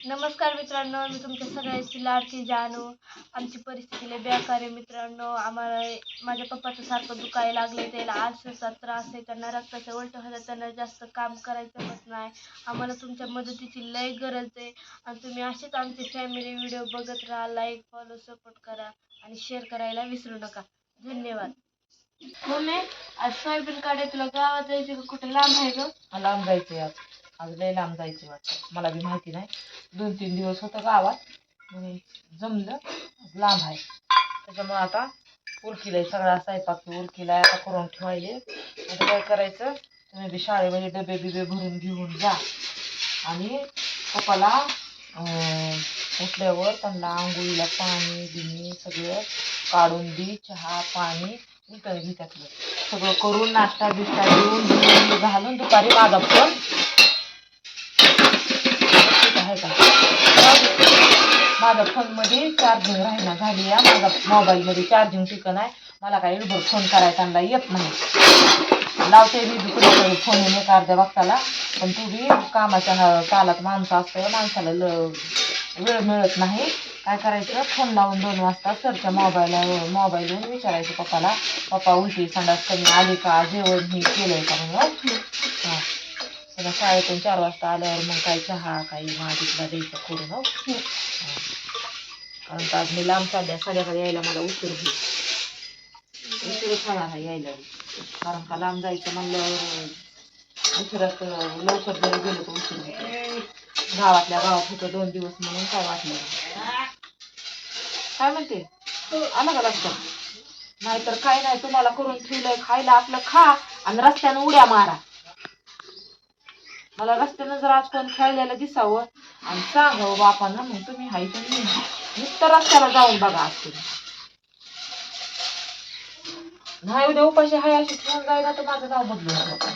नमस्कार मित्रांनो मी तुमच्या सगळ्यांची लाडकी जानू. आमची परिस्थिती लय बेकार आहे मित्रांनो. आम्हाला माझ्या पप्पाचं सारखं दुखायला लागलं त्याला आळसाचा त्रास आहे त्यांना रक्ताचं उलट होतं त्यांना जास्त काम करायचं होत नाही. आम्हाला तुमच्या मदतीची लय गरज आहे. आणि तुम्ही असेच आमचे फॅमिली व्हिडिओ बघत राहा लाईक फॉलो सपोर्ट करा आणि शेअर करायला विसरू नका. धन्यवाद. मम्मी आज सोयाबीन काढे तुला गावात जायचं का? कुठं लांब आहे ग? लांब जायचं आज. आज लय लांब जायचं वाटतं. मला बी माहिती नाही. दोन तीन दिवस होतं गावात. म्हणून जमलं लांब आहे. त्याच्यामुळं आता उलकीला सगळा स्वयंपाक उलकीला आता करून ठेवायले. आता काय करायचं? तुम्ही बी शाळेमध्ये डबे बिबे भरून घेऊन जा. आणि पप्पाला उठल्यावर त्यांना आंघोळीला पाणी बिणी सगळं काढून दी चहा पाणी उलटं घे सगळं करून नाश्ता बिष्टा देऊन घालून दुपारी माझा पण आहे का? माझ्या फोनमध्ये चार्जिंग राहिना झाली आहे माझा मोबाईलमध्ये चार्जिंग टिकन आहे. मला काही उभर फोन करायचा आणला येत नाही. लावते मी दुसरीकडे फोन येणे एक अर्ध्या वक्ताला पण तू बी कामाच्या कालात माणसं असतं. माणसाला ल वेळ मिळत नाही. काय करायचं? फोन लावून दोन वाजता सरच्या मोबाईल मोबाईलवरून विचारायचं पप्पाला. पप्पा उलटी संडास कमी आली का? जेवण हे आहे का म्हणून? हां. त्याला शाळेतून चार वाजता आल्यावर मग काही चहा काही भाजीतला द्यायचं करून हो हां. कारण का आज मी लांब चालल्या संध्याकाळी यायला मला उशीर होईल उशीरच होणार आहे यायला. कारण का लांब जायचं म्हणल्यावर उशिरात लवकर जरी गेलो तर उशीर होतो गावातल्या गावात होतं दोन दिवस म्हणून काय वाटलं. काय म्हणते आलं का लक्षात नाहीतर काय नाही तुम्हाला करून ठेवलंय खायला आपलं खा आणि रस्त्यानं उड्या मारा मला रस्त्यानं जर आज कोण खेळलेलं दिसावं आणि सांगावं बापानं मग तुम्ही हाय हाय. नुसतं रस्त्याला जाऊन बघा आज तुम्ही नाही उद्या उपाशी हाय अशी ठेवून जायला तर माझं नाव बदलून टाका.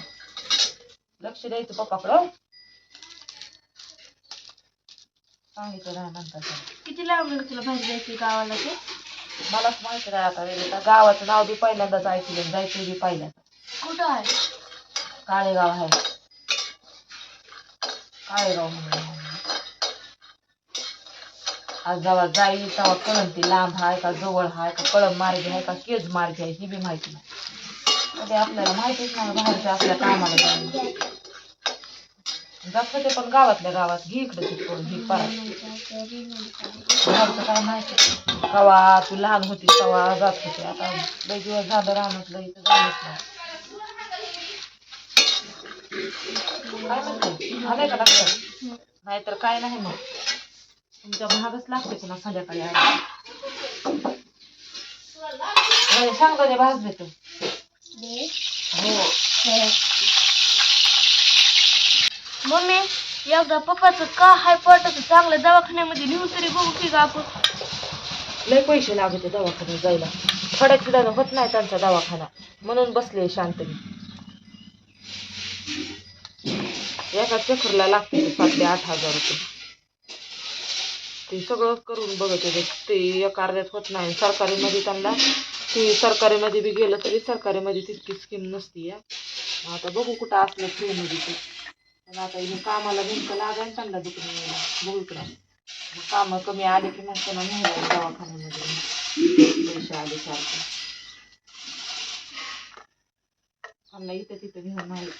लक्ष द्यायचं पप्पाकडं सांगितलं नंतर त्यांनी. किती आहे तुला बाहेर जायचं गावाला ते मलाच माहिती नाही आता वेगळं गावाचं नाव बी पहिल्यांदाच ऐकलं जायचं बी पहिल्यांदा कुठं आहे काळेगाव आहे काळेगाव म्हणून आज जेव्हा जाईल तेव्हा कळण ती लांब आहे का जवळ आहे का कळम मार्ग आहे का केज मार्गे आहे ही बी माहिती नाही. ते आपल्याला माहितीच नाही बाहेरच्या आपल्या कामाला जाऊन जात होते पण गावातल्या गावात घे इकडे तिकडून घे परत काय माहिती? कवा तू लहान होती तेव्हा जात होती. आता लई दिवस झालं राहणार इथं जाणच नाही. का लक्षात नाहीतर काय नाही मग. तुमच्या भागच लागते पुन्हा संध्याकाळी आली सांग दे भाग देतो हो. मम्मी एकदा पप्पाचं का हाय पोटाचं चांगलं दवाखान्यामध्ये नेऊन तरी बघू की का आपण? लय पैसे लागते दवाखान्यात जायला. चिडानं होत नाही त्यांचा दवाखाना. म्हणून बसले शांत मी एका चखरला लागते सात ते आठ हजार रुपये. ते सगळं करून बघत होते. ते एका अर्ध्यात होत नाही. सरकारीमध्ये त्यांना ते सरकारीमध्ये बी गेलं तरी सरकारीमध्ये तितकी स्कीम नसती या. आता बघू कुठं असलं फ्रीमध्ये ते. पण आता इथे कामाला नेमकं लागायला त्यांना दुकान बघू इकडं. कामं कमी आले की मग त्यांना दवाखान्यामध्ये पैसे आले सारखे. त्यांना इथं तिथं घेऊन आले.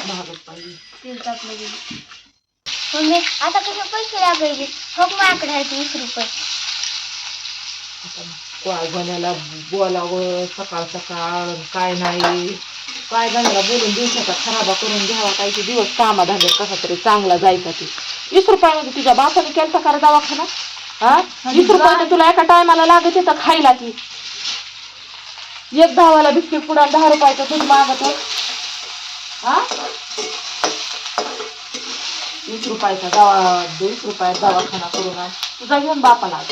महागच पाहिजे तेल टाकलं गेलं मम्मी आता कसे पैसे लागायचे हो माझ्याकडे आहे वीस रुपये. वाळगण्याला बोलावं सकाळ सकाळ काय नाही. काय गण्याला बोलून दिवसाचा खराबा करून घ्यावा. काही ते दिवस कामा धांड्यात कसा तरी चांगला जायचा ते. वीस रुपयामध्ये तुझ्या बापाने केलता का रे दवाखाना? हा? वीस रुपयाने तुला एका टायमाला लागत येतं खायला की एक दहावाला बिस्किट पुडा दहा रुपयाचं दूध मागत हा? वीस रुपयाचा दवा वीस रुपयात दवाखाना करून आण. तुझा घेऊन बापाला.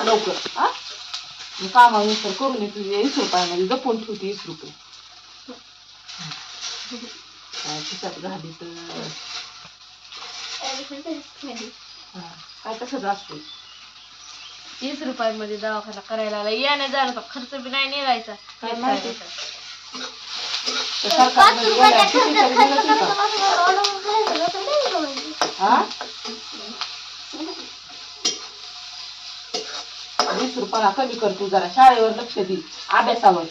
लवकर. हा? कामानुसार करून ये तुझे वीस रुपयामध्ये जपून ठेवते वीस रुपये. खिशात घाली तर. हा, काय तसंच असते तीस रुपयांमध्ये दवाखाना करायला आला. याने जायला खर्च बी नाही निघायचा. काय माहिती? हा? वीस रुपयाला कमी कर तू जरा शाळेवर लक्ष दे अभ्यासावर.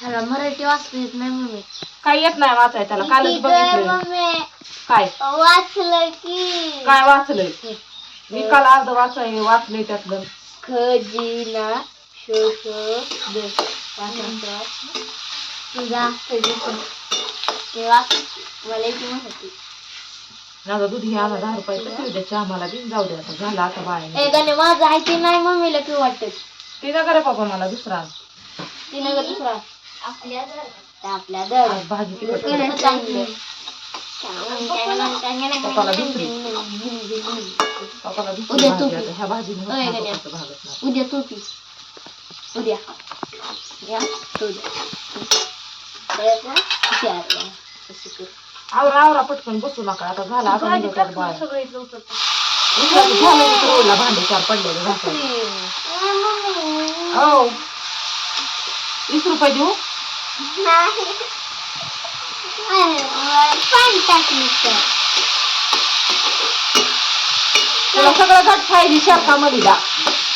ह्याला मराठी वाचता येत नाही मम्मी. काय येत नाही वाचाय त्याला कालच बघितलं काय? वाचलं की. काय वाचलंय? मी काल अर्ध वाचाय वाचलंय त्यातलं. खजिना शोष तुझा ते वाच मला माहिती माझा दूध घ्या ना दहा रुपयाचं ठेवू द्या चहा मला बिन जाऊ द्या आता झालं आता बाय गाणे माझं आहे ते नाही मम्मीला पिऊ वाटत ते ना करा बाबा मला दुसरा. तिने ग दुसरा. आपल्या आपल्या दर. आज भाजी तिखट कर. कडे चांगली पप्पाला दुसरी. पप्पाला दुसरी उद्या भाजी आता. ह्या होत गण्या. नाही पप्पाचं भागत नाही. उद्या तू पी. उद्या. या तू आवरा आवरा पटकन बसू नका. आता झाला आता भांडे चार पडलेले. हो वीस रुपये देऊ? तुला सगळं घट खायची शाखा मधीला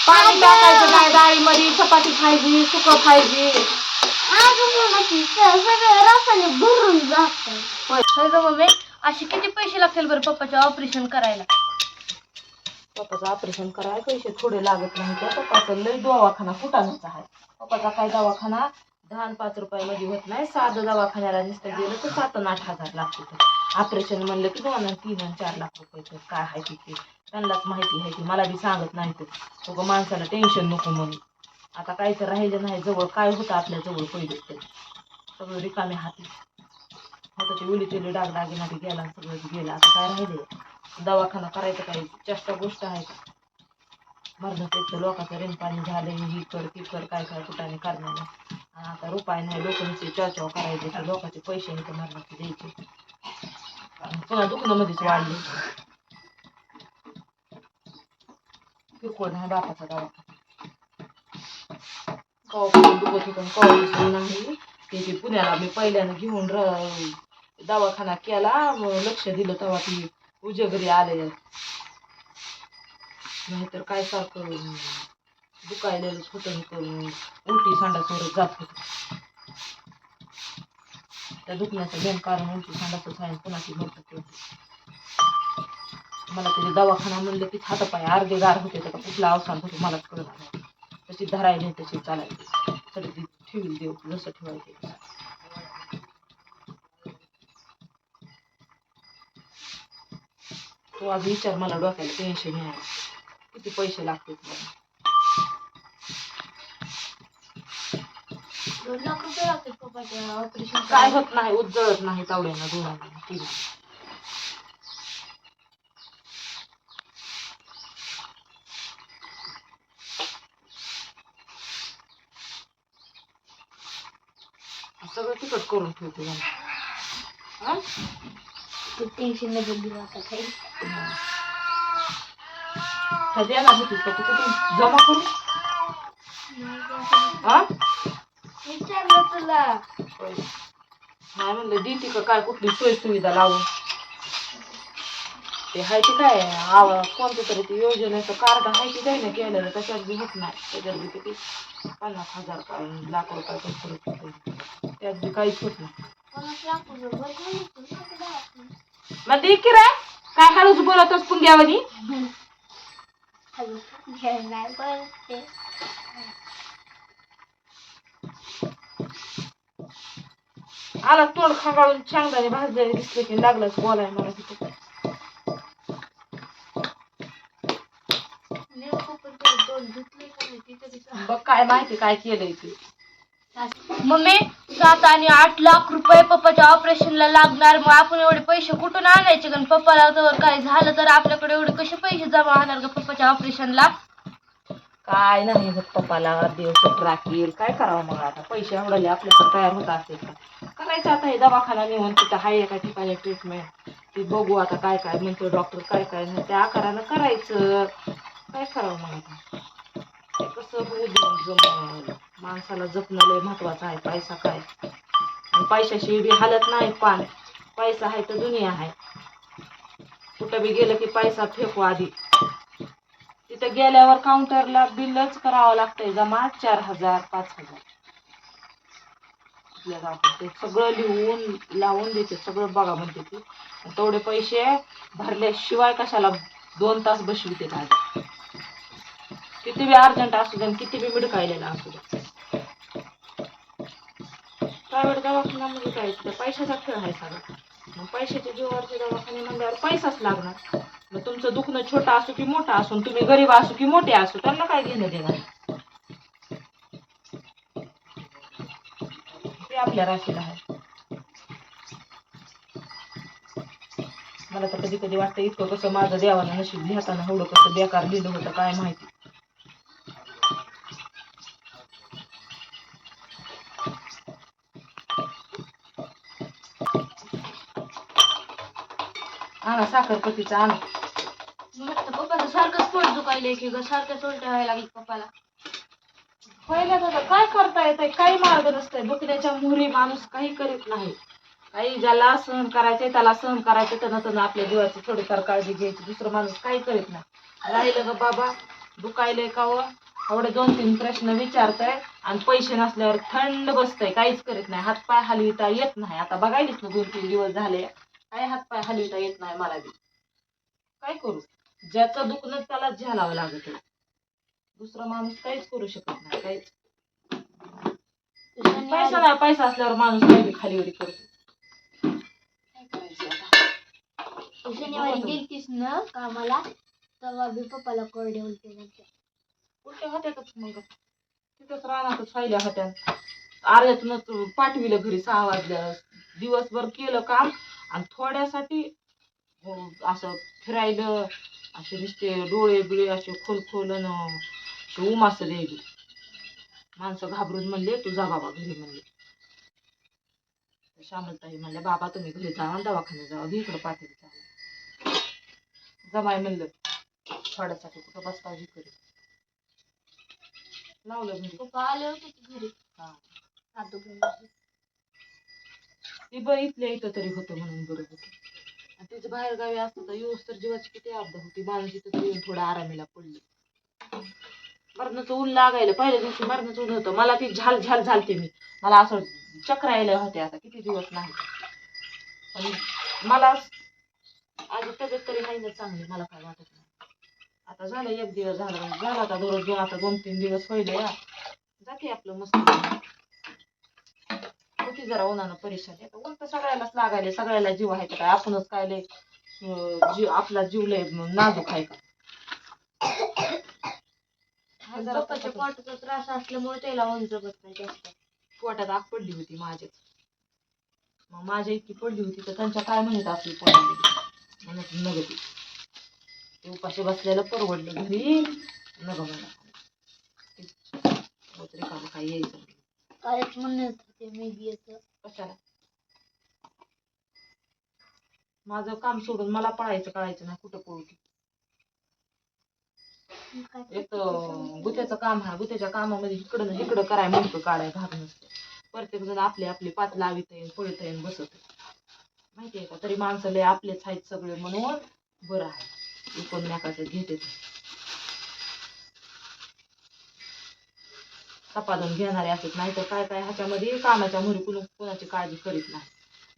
पाणी टाकायचं नाही डाळीमध्ये चपाती खायची सुकं खायची सगळं रसाने भरून जात मम्मी असे किती पैसे लागतील बरं पप्पाचं ऑपरेशन करायला. पप्पाचं ऑपरेशन करायला पैसे थोडे लागत नाही. त्या पप्पाचा लय दवाखाना फुटाण्याचा आहे. पप्पाचा काय दवाखाना? दहा आणि पाच रुपयामध्ये होत नाही. साधं दवाखान्याला नुसतं गेलं तर सात आणि आठ हजार लागते ऑपरेशन म्हणलं की दोन आणि तीन आणि चार लाख रुपये तर काय आहे ते त्यांनाच माहिती आहे की मला बी सांगत नाही तर माणसाला टेन्शन नको म्हणून. आता काय तर राहिलं नाही जवळ काय होतं आपल्या जवळ पहिले तर. सगळं रिकामे हाती. आता ते उलीचे डाग दागिना गेला आणि सगळं गेलं. आता काय राहिले दवाखाना करायचं काही? चेष्टा गोष्ट आहे का? मरणापेक्षा लोकांचं रेनपाणी झालं ही कर ती कर काय काय कुठाने करणार नाही. आणि आता रुपाय नाही लोकांचे चर्चा करायचे तर लोकांचे पैसे नाही तर मरणाचे द्यायचे. पुन्हा दुखण्यामध्येच वाढले. किरकोळ नाही बापाचा दवाखाना. कवापासून दुखत होतं कवा विसरून नाही ते ते पुण्याला मी पहिल्यानं घेऊन र दवाखाना केला. लक्ष दिलं तेव्हा ती उजगरी आले नाहीतर काय सारखं दुखायलेलंच होतं करून उलटी संडासवरच जात होत. त्या दुखण्याचं मेन कारण उलटी संडासच आहे पुन्हा ती मरत मला त्याचे दवाखाना म्हणलं की हातापाय अर्धे गार होते तर कुठला अवसान होतो मलाच कळणार नाही. तशी धरायली तशी चालायची. ती ठेवील देव जसं ठेवायचे तो आज विचार मला डोक्याला टेन्शन आहे किती पैसे लागतील मला. काय होत नाही उज्जळत नाही तावड्यांना तिला सगळं तिकट करून ठेवते. हा? तू टेन्शनमध्ये दिला आता काही. ह्या देणार होतीस का तू कुठून? जमा करू हा? विचारलं तुला. नाही म्हणलं देते का काय कुठली सोय सुविधा लावून? ते हाय ते काय? आव कोणतं तरी ते योजनेचं कार्ड आहे की काही ना केलेलं त्याच्यात बी होत नाही. त्याच्यात बी किती पन्नास हजार लाख रुपये खर्च त्यात बी काहीच होत नाही? मग दे की रे. काय हळूच बोलतच पुंग्यावानी? आला तोंड खांगाळून चांगल्याने भाजलेले दिसले की लागलंच बोलाय मला तिथे. बघ काय माहिती काय केलंय ते. मम्मी सात आणि आठ लाख रुपये पप्पाच्या ऑपरेशनला लागणार. मग आपण एवढे पैसे कुठून आणायचे? कारण पप्पाला जर काय झालं तर आपल्याकडे एवढे कसे पैसे जमा होणार का पप्पाच्या ऑपरेशनला काय नाही होत पप्पाला. दिवस राखील. काय करावं मग आता? पैसे एवढे आपल्याकडे तयार होत असेल करायचं आता हे दवाखाना नेऊन तिथं हाय एका ठिकाणी ट्रीटमेंट ती बघू आता काय काय म्हणतो डॉक्टर काय काय नाही. त्या आकारानं करायचं. काय करावं मग आता? ते होऊ देऊन माणसाला जपणं लय महत्वाचं आहे पैसा काय? आणि पैशाशी बी हालत नाही पान पैसा आहे तर दुनिया आहे. कुठं बी गेलं की पैसा फेकू आधी. तिथं गेल्यावर काउंटरला बिलच करावं लागतंय जमा चार हजार पाच हजार. आपल्या गावात ते सगळं लिहून लावून देते सगळं बघा म्हणते ती. तेवढे पैसे भरल्याशिवाय कशाला दोन तास बसविते आज? किती बी अर्जंट असू दे आणि किती बी मिडकायलेला असू दे. प्रायव्हेट दवाखाना म्हणजे काय पैशाचा खेळ आहे सगळा. मग पैशाच्या जीवावरचे दवाखाने म्हणल्यावर पैसाच लागणार. मग तुमचं दुखणं छोटं असू की मोठं असून तुम्ही गरीब असो की मोठे असो त्यांना काय घेणं देणार ते आपल्या राशीला आहे. मला तर कधी कधी वाटतं इतकं कसं माझं देवाला नशीब लिहताना एवढं कसं बेकार लिहिलं होतं काय माहिती आणा साखरपतीचा आणा मस्त पप्पाचं सारखंच पोट दुखायलंय की ग सारखं उलट्या व्हायला लागली पप्पाला. पहिल्याच आता काय करता येतंय काही मार्ग नसतंय. दुखण्याच्या मुहरी माणूस काही करीत नाही. काही ज्याला सहन करायचंय त्याला सहन करायचं त्यानं त्यानं आपल्या जीवाची थोडीफार काळजी घ्यायची. दुसरं माणूस काही करीत नाही. राहिलं ग बाबा दुखायलंय का व एवढे दोन तीन प्रश्न विचारताय आणि पैसे नसल्यावर थंड बसतंय. काहीच करीत नाही. हातपाय हलविता येत नाही. आता बघायलीच ना दोन तीन दिवस झाले. काय हातपाय हलविता येत नाही मला बी. काय करू? ज्याचं दुखणं त्याला झेलावं लागत. दुसरा माणूस काहीच करू शकत नाही काहीच. पैसा शनिवारी नाही पैसा असल्यावर माणूस काही बी खालीवरी करतो. काय करायचं आता? तू शनिवारी गेलतीस ना कामाला तेव्हा बी पप्पाला कोरडे उलटे झालते उलट्या होत्यातच मग. तिथंच रानातच फायल्या होत्या अर्ध्यातूनच पाठविलं घरी सहा वाजल्या दिवसभर केलं काम आणि थोड्यासाठी असं फिरायलं असे नुसते डोळे बिळे असे खोल खोल असे उमास द्यायली माणसं घाबरून म्हणले तू जा बाबा घरी म्हणले. श्यामलताई म्हणल्या बाबा तुम्ही घरी जा दवाखान्यात जावा इकडं पाठवली जावा जमाय म्हणलं थोड्यासाठी कुठं बसता घे करी. लावलं घरी पप्पा आले होते घरी? हा. ती बरं इथल्या इथं तरी होतं म्हणून बरं होतं. आणि तिचं बाहेर गावी असतं तर येऊस तर जीवाची किती आपदा होती. माणूस इथं तरी येऊन थोडं आरामीला पडली. मरणाचं ऊन लागायला पहिल्या दिवशी मरणाचं ऊन होतं. मला ती झाल झाल झालते मी. मला असं चक्र यायला होते आता. किती दिवस नाही. पण मला आधी तब्येत तरी नाही ना चांगली. मला काय वाटत नाही. आता झालं एक दिवस झाला झालं. झाला आता दररोज दोन आता दोन तीन दिवस होईल या. जाते आपलं मस्त. होती जरा उन्हानं परेशानी ऊन तर सगळ्यालाच लागायले सगळ्याला जीव आहे का काय? आपणच काय लय जीव आपला जीव लय नाजूक आहे. का हा जरा पप्पाच्या पोटाचा त्रास असल्यामुळे त्याला उंच बसत नाही जास्त. पोटात आग पडली होती माझ्याच मग माझ्या इतकी पडली होती तर त्यांच्या काय म्हणत असेल पोटामध्ये? म्हणत नगती ते उपाशी बसलेलं परवडलं घरी. नग रिकामं काय यायचं. नाही. कालच म्हणत होते मी बी येतं कशाला माझं काम सोडून मला पळायचं कळायचं नाही कुठं पळू की काय एक तर गुत्याचं काम आहे गुत्याच्या कामामध्ये इकडं न इकडं कराय म्हणतो काढाय भाग नसतो प्रत्येक जण आपली आपली पात लावित आहे पळत आहे बसत माहितीये का? तरी माणसं लय आपलेच आहेत सगळे म्हणून बरं आहे. एकूण घेते. सपादन घेणारे असत नाही तर काय काय ह्याच्यामध्ये कामाच्या मुली कुणी कोणाची काळजी करीत नाही.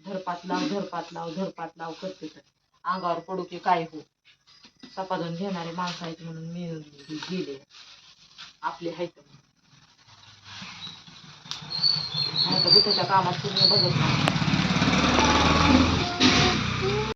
धरपात लाव धरपात लाव धरपात लाव करते तर. अंगावर पडू की काय हो? सपादन घेणारे माणसं आहेत म्हणून मी गेले. आपले आहेत. म्हणून. नाही तर कामात तुम्ही बघत नाही.